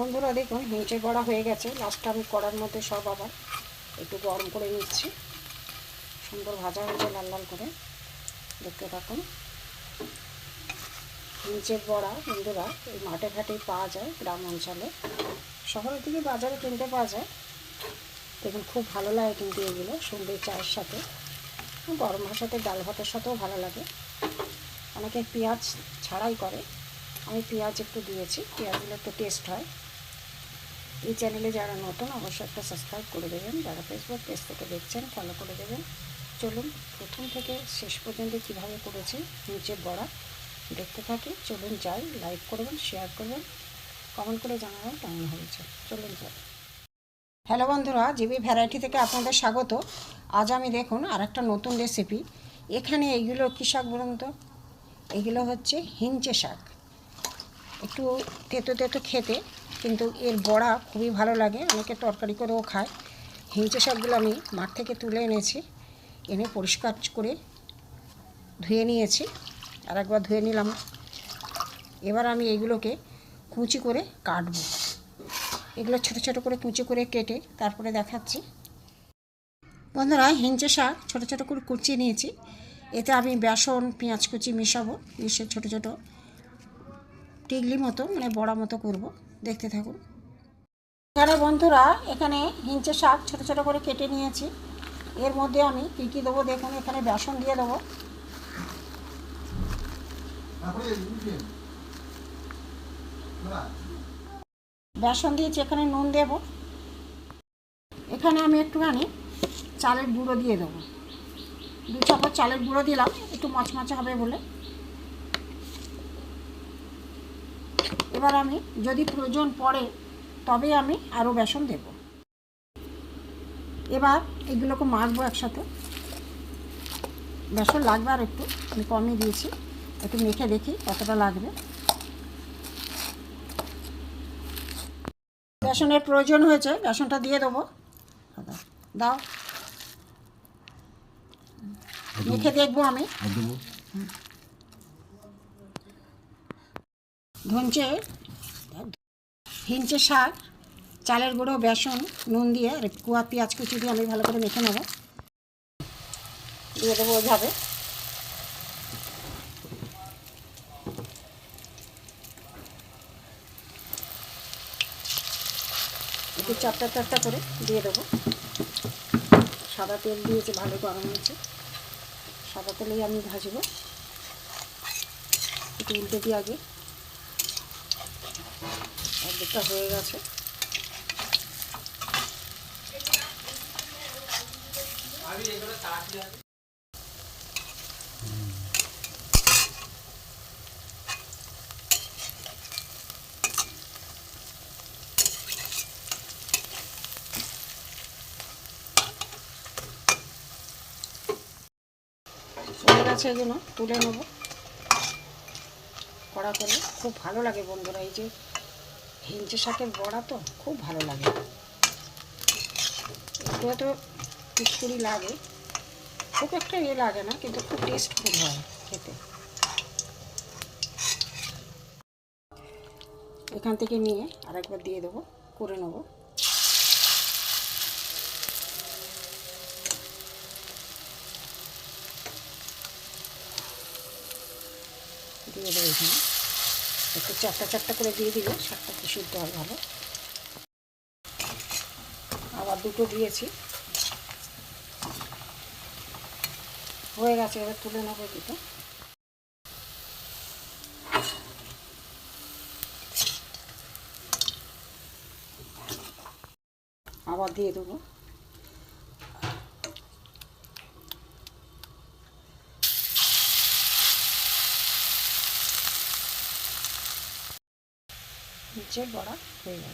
বন্ধুরা দেখুন হিঁচে বড়া হয়ে গেছে। লাস্টে আমি কড়ার মধ্যে সব আবার একটু গরম করে নিচ্ছি। সুন্দর ভাজা হয়েছে লাল লাল করে। দেখতে থাকুন। হিঁচের বড়া বন্ধুরা, এই মাঠে ঘাটেই পাওয়া যায় গ্রাম অঞ্চলে। শহরের দিকে বাজারে কিনতে পাওয়া যায়। দেখুন, খুব ভালো লাগে কিন্তু এগুলো সন্ধ্যে চায়ের সাথে। গরম ভাষাতে ডাল ভাতের সাথেও ভালো লাগে। অনেকে পেঁয়াজ ছাড়াই করে। আমি পেঁয়াজ একটু দিয়েছি, পেঁয়াজগুলো একটু টেস্ট হয়। এই চ্যানেলে যারা নতুন, অবশ্যই একটা সাবস্ক্রাইব করে দেবেন। যারা ফেসবুক পেজ থেকে দেখছেন ফলো করে দেবেন। চলুন, প্রথম থেকে শেষ পর্যন্ত কীভাবে করেছি, নিচের বড়া দেখতে থাকি। চলুন যাই লাইক করবেন শেয়ার করবেন। কমেন্ট করে জানাবেন, কেমন হয়েছে। চলুন যাই। হ্যালো বন্ধুরা, জিবি ভ্যারাইটি থেকে আপনাদের স্বাগত। আজ আমি দেখুন আর একটা নতুন রেসিপি এখানে এইগুলো কী শাক বলুন তো? এগুলো হচ্ছে হিঞ্চে শাক। একটু তেতো তেতো খেতে। কিন্তু এর বড়া খুবই ভালো লাগে। অনেকে তরকারি করেও খায়। হিঞ্চে শাকগুলো আমি মাঠ থেকে তুলে এনেছি। এনে পরিষ্কার করে ধুয়ে নিয়েছি। আর একবার ধুয়ে নিলাম। এবার আমি এগুলোকে কুচি করে কাটবো। এগুলো ছোট ছোট করে কুচি করে কেটে তারপরে দেখাচ্ছি। বন্ধুরা হিঞ্চে শাক ছোট ছোট করে কুচিয়ে নিয়েছি। এতে আমি বেসন, পেঁয়াজ কুচি মেশাবো। মিশিয়ে ছোট ছোট টিগলি মতো মানে বড়া মতো করব। দেখতে থাকুন। এখানে বন্ধুরা, এখানে হিঞ্চে শাক ছোট ছোট করে কেটে নিয়েছি। এর মধ্যে আমি কী কী দেবো দেখুন, এখানে বেসন দিয়ে দেবো। বেসন দিয়েছি, এখানে নুন দেব। এখানে আমি একটুখানি চালের গুঁড়ো দিয়ে দেবো। দু চামচ চালের গুঁড়ো দিলাম, একটু মচমচে হবে বলে। এবার আমি যদি প্রয়োজন পড়ে তবে আমি আরও বেসন দেব। এবার এগুলোকে মাখবো একসাথে। বেসন লাগবে আর একটু আমি কমই দিয়েছি। একটু মেখে দেখি কতটা লাগবে। বেসনের প্রয়োজন হয়েছে বেসনটা দিয়ে দেবো। দাও। মেখে দেখব আমি। ধনচে, হিঞ্চে শাক, চালের গুঁড়ো, বেসন, নুন দিয়ে, আর কুয়া পেঁয়াজ কুচি দিয়ে আমি ভালো করে মেখে নেব। দিয়ে দেবো ওইভাবে। একটু চারটা চারটা করে দিয়ে দেবো। সাদা তেল দিয়েছে ভালো গরম হয়েছে, সাদা তেলেই আমি ভাজবো। একটু উল্টে দিয়ে আগে অর্ধেকটা হয়ে গেছে। হয়ে গেছে তুলে নেব। কড়া করে খুব ভালো লাগে বন্ধুরা, এই যে হিঞ্চে শাকের বড়া তো খুব ভালো লাগে। একটু তো কুচকুরি লাগে। খুব একটা ইয়ে লাগে না, কিন্তু খুব টেস্টফুল হয় খেতে। এখান থেকে নিয়ে আরেকবার দিয়ে দেবো, করে নেব। দিয়ে দেবো এখানে। একটু চারটা চারটা করে দিয়ে দিলে শাকটা একটু সিদ্ধ হয় ভালো। আবার দুটো দিয়েছি। হয়ে গেছে, এবার তুলে নেব দুটো। আবার দিয়ে দেবো। নিচে বড়া হয়ে গেছে।